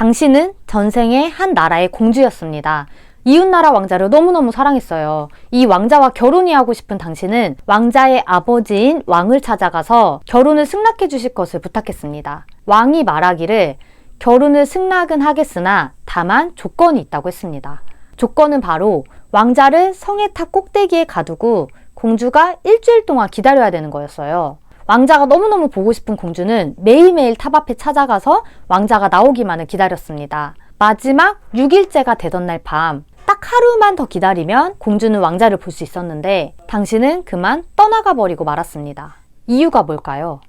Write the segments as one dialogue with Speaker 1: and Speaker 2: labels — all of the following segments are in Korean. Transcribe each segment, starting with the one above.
Speaker 1: 당신은 전생의 한 나라의 공주였습니다. 이웃나라 왕자를 너무너무 사랑했어요. 이 왕자와 결혼이 하고 싶은 당신은 왕자의 아버지인 왕을 찾아가서 결혼을 승낙해 주실 것을 부탁했습니다. 왕이 말하기를 결혼을 승낙은 하겠으나 다만 조건이 있다고 했습니다. 조건은 바로 왕자를 성의 탑 꼭대기에 가두고 공주가 일주일 동안 기다려야 되는 거였어요. 왕자가 너무너무 보고 싶은 공주는 매일매일 탑 앞에 찾아가서 왕자가 나오기만을 기다렸습니다. 마지막 6일째가 되던 날 밤, 딱 하루만 더 기다리면 공주는 왕자를 볼 수 있었는데 당신은 그만 떠나가 버리고 말았습니다. 이유가 뭘까요?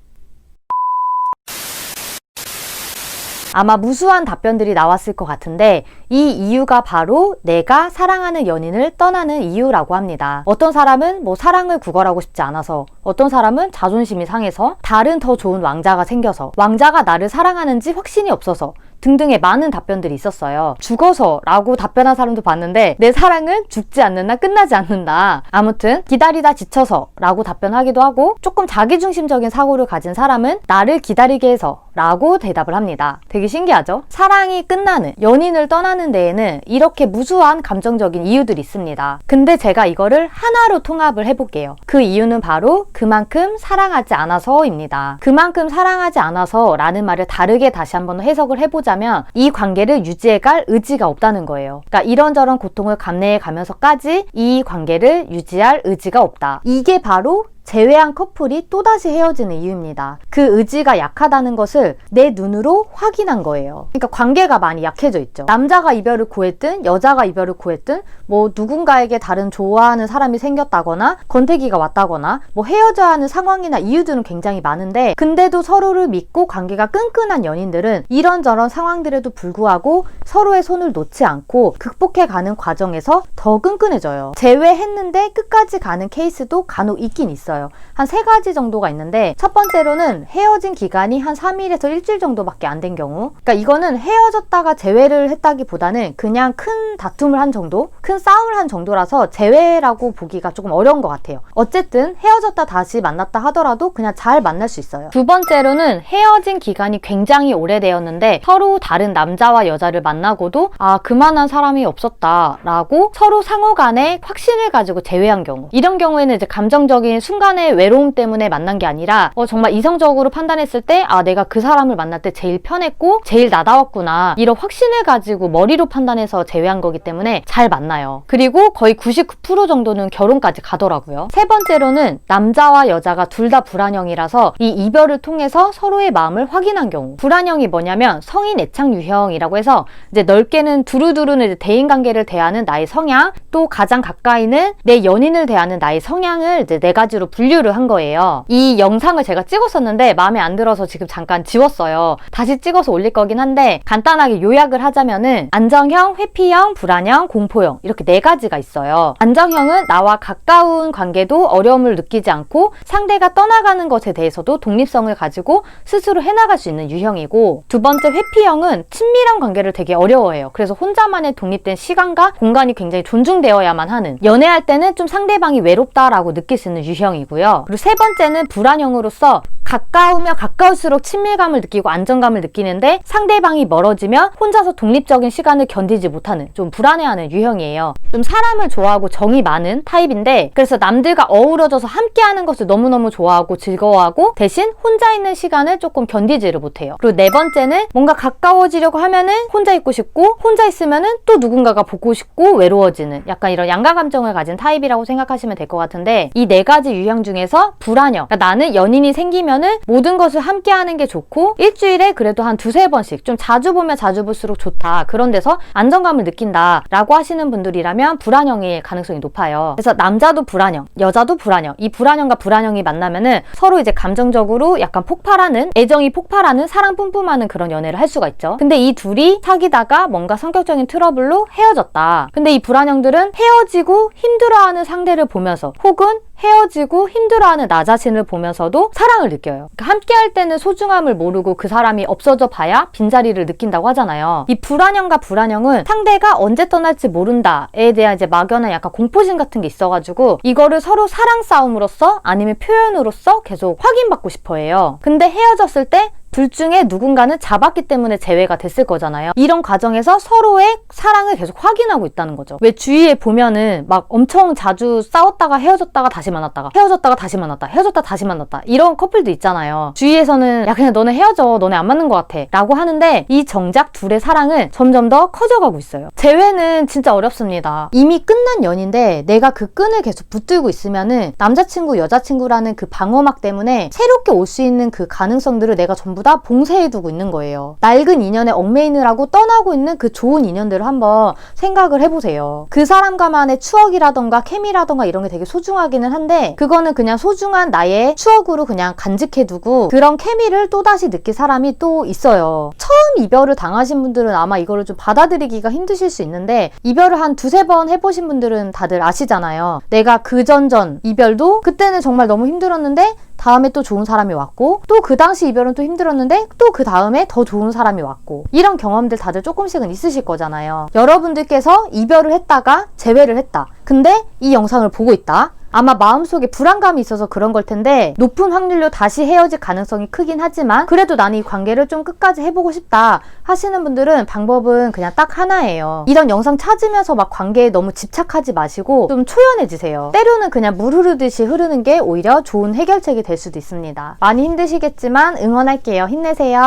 Speaker 1: 아마 무수한 답변들이 나왔을 것 같은데 이 이유가 바로 내가 사랑하는 연인을 떠나는 이유라고 합니다. 어떤 사람은 뭐 사랑을 구걸하고 싶지 않아서 어떤 사람은 자존심이 상해서 다른 더 좋은 왕자가 생겨서 왕자가 나를 사랑하는지 확신이 없어서 등등의 많은 답변들이 있었어요. 죽어서 라고 답변한 사람도 봤는데 내 사랑은 죽지 않는다, 끝나지 않는다. 아무튼 기다리다 지쳐서 라고 답변하기도 하고 조금 자기중심적인 사고를 가진 사람은 나를 기다리게 해서 라고 대답을 합니다. 되게 신기하죠? 사랑이 끝나는, 연인을 떠나는 데에는 이렇게 무수한 감정적인 이유들이 있습니다. 근데 제가 이거를 하나로 통합을 해볼게요. 그 이유는 바로 그만큼 사랑하지 않아서입니다. 그만큼 사랑하지 않아서 라는 말을 다르게 다시 한번 해석을 해보자 면 이 관계를 유지해갈 의지가 없다는 거예요. 그러니까 이런저런 고통을 감내해 가면서까지 이 관계를 유지할 의지가 없다. 이게 바로 재회한 커플이 또다시 헤어지는 이유입니다. 그 의지가 약하다는 것을 내 눈으로 확인한 거예요. 그러니까 관계가 많이 약해져 있죠. 남자가 이별을 구했든 여자가 이별을 구했든 뭐 누군가에게 다른 좋아하는 사람이 생겼다거나 권태기가 왔다거나 뭐 헤어져야 하는 상황이나 이유들은 굉장히 많은데 근데도 서로를 믿고 관계가 끈끈한 연인들은 이런저런 상황들에도 불구하고 서로의 손을 놓지 않고 극복해 가는 과정에서 더 끈끈해져요. 재회했는데 끝까지 가는 케이스도 간혹 있긴 있어요. 한 세 가지 정도가 있는데 첫 번째로는 헤어진 기간이 한 3일에서 일주일 정도밖에 안 된 경우. 그러니까 이거는 헤어졌다가 재회를 했다기보다는 그냥 큰 다툼을 한 정도 큰 싸움을 한 정도라서 재회라고 보기가 조금 어려운 것 같아요. 어쨌든 헤어졌다 다시 만났다 하더라도 그냥 잘 만날 수 있어요. 두 번째로는 헤어진 기간이 굉장히 오래되었는데 서로 다른 남자와 여자를 만나고도 아 그만한 사람이 없었다라고 서로 상호 간에 확신을 가지고 재회한 경우. 이런 경우에는 이제 감정적인 순간의 외로움 때문에 만난 게 아니라 어, 정말 이성적으로 판단했을 때 아 내가 그 사람을 만날 때 제일 편했고 제일 나다웠구나 이런 확신을 가지고 머리로 판단해서 제외한 거기 때문에 잘 만나요. 그리고 거의 99% 정도는 결혼까지 가더라고요. 세 번째로는 남자와 여자가 둘 다 불안형이라서 이 이별을 통해서 서로의 마음을 확인한 경우 불안형이 뭐냐면 성인 애착 유형이라고 해서 이제 넓게는 두루두루는 이제 대인 관계를 대하는 나의 성향 또 가장 가까이는 내 연인을 대하는 나의 성향을 이제 네 가지로 분 류를 한 거예요. 이 영상을 제가 찍었었는데 마음에 안 들어서 지금 잠깐 지웠어요. 다시 찍어서 올릴 거긴 한데 간단하게 요약을 하자면은 안정형, 회피형, 불안형, 공포형 이렇게 네 가지가 있어요. 안정형은 나와 가까운 관계도 어려움을 느끼지 않고 상대가 떠나가는 것에 대해서도 독립성을 가지고 스스로 해나갈 수 있는 유형이고 두 번째 회피형은 친밀한 관계를 되게 어려워해요. 그래서 혼자만의 독립된 시간과 공간이 굉장히 존중되어야만 하는 연애할 때는 좀 상대방이 외롭다라고 느낄 수 있는 유형이 고요. 그리고 세 번째는 불안형으로서 가까우면 가까울수록 친밀감을 느끼고 안정감을 느끼는데 상대방이 멀어지면 혼자서 독립적인 시간을 견디지 못하는 좀 불안해하는 유형이에요. 좀 사람을 좋아하고 정이 많은 타입인데 그래서 남들과 어우러져서 함께하는 것을 너무너무 좋아하고 즐거워하고 대신 혼자 있는 시간을 조금 견디지를 못해요. 그리고 네 번째는 뭔가 가까워지려고 하면은 혼자 있고 싶고 혼자 있으면은 또 누군가가 보고 싶고 외로워지는 약간 이런 양가 감정을 가진 타입이라고 생각하시면 될 것 같은데 이 네 가지 유형 중에서 불안형 그러니까 나는 연인이 생기면 보면은 모든 것을 함께 하는 게 좋고 일주일에 그래도 한 두세 번씩 좀 자주 보면 자주 볼수록 좋다. 그런 데서 안정감을 느낀다. 라고 하시는 분들이라면 불안형일 가능성이 높아요. 그래서 남자도 불안형, 여자도 불안형. 이 불안형과 불안형이 만나면은 서로 이제 감정적으로 약간 폭발하는 애정이 폭발하는 사랑 뿜뿜하는 그런 연애를 할 수가 있죠. 근데 이 둘이 사귀다가 뭔가 성격적인 트러블로 헤어졌다. 근데 이 불안형들은 헤어지고 힘들어하는 상대를 보면서 혹은 헤어지고 힘들어하는 나 자신을 보면서도 사랑을 느껴요. 그러니까 함께 할 때는 소중함을 모르고 그 사람이 없어져 봐야 빈자리를 느낀다고 하잖아요. 이 불안형과 불안형은 상대가 언제 떠날지 모른다에 대한 이제 막연한 약간 공포심 같은 게 있어가지고 이거를 서로 사랑 싸움으로써 아니면 표현으로써 계속 확인받고 싶어 해요. 근데 헤어졌을 때 둘 중에 누군가는 잡았기 때문에 재회가 됐을 거잖아요. 이런 과정에서 서로의 사랑을 계속 확인하고 있다는 거죠. 왜 주위에 보면은 막 엄청 자주 싸웠다가 헤어졌다가 다시 만났다가 헤어졌다가 다시 만났다 헤어졌다 다시 만났다 이런 커플도 있잖아요. 주위에서는 야 그냥 너네 헤어져 너네 안 맞는 것 같아 라고 하는데 이 정작 둘의 사랑은 점점 더 커져가고 있어요. 재회는 진짜 어렵습니다. 이미 끝난 연인데 내가 그 끈을 계속 붙들고 있으면은 남자친구 여자친구라는 그 방어막 때문에 새롭게 올 수 있는 그 가능성들을 내가 전부 다 봉쇄해두고 있는 거예요. 낡은 인연에 얽매이느라고 떠나고 있는 그 좋은 인연들을 한번 생각을 해보세요. 그 사람과만의 추억이라던가 케미라던가 이런 게 되게 소중하기는 한데 그거는 그냥 소중한 나의 추억으로 그냥 간직해두고 그런 케미를 또다시 느낄 사람이 또 있어요. 처음 이별을 당하신 분들은 아마 이거를 좀 받아들이기가 힘드실 수 있는데 이별을 한 두세 번 해보신 분들은 다들 아시잖아요. 내가 그 전전 이별도 그때는 정말 너무 힘들었는데 다음에 또 좋은 사람이 왔고 또 그 당시 이별은 또 힘들었는데 또 그 다음에 더 좋은 사람이 왔고 이런 경험들 다들 조금씩은 있으실 거잖아요. 여러분들께서 이별을 했다가 재회를 했다. 근데 이 영상을 보고 있다. 아마 마음속에 불안감이 있어서 그런 걸 텐데 높은 확률로 다시 헤어질 가능성이 크긴 하지만 그래도 나는 이 관계를 좀 끝까지 해보고 싶다 하시는 분들은 방법은 그냥 딱 하나예요. 이런 영상 찾으면서 막 관계에 너무 집착하지 마시고 좀 초연해지세요. 때로는 그냥 물 흐르듯이 흐르는 게 오히려 좋은 해결책이 될 수도 있습니다. 많이 힘드시겠지만 응원할게요. 힘내세요.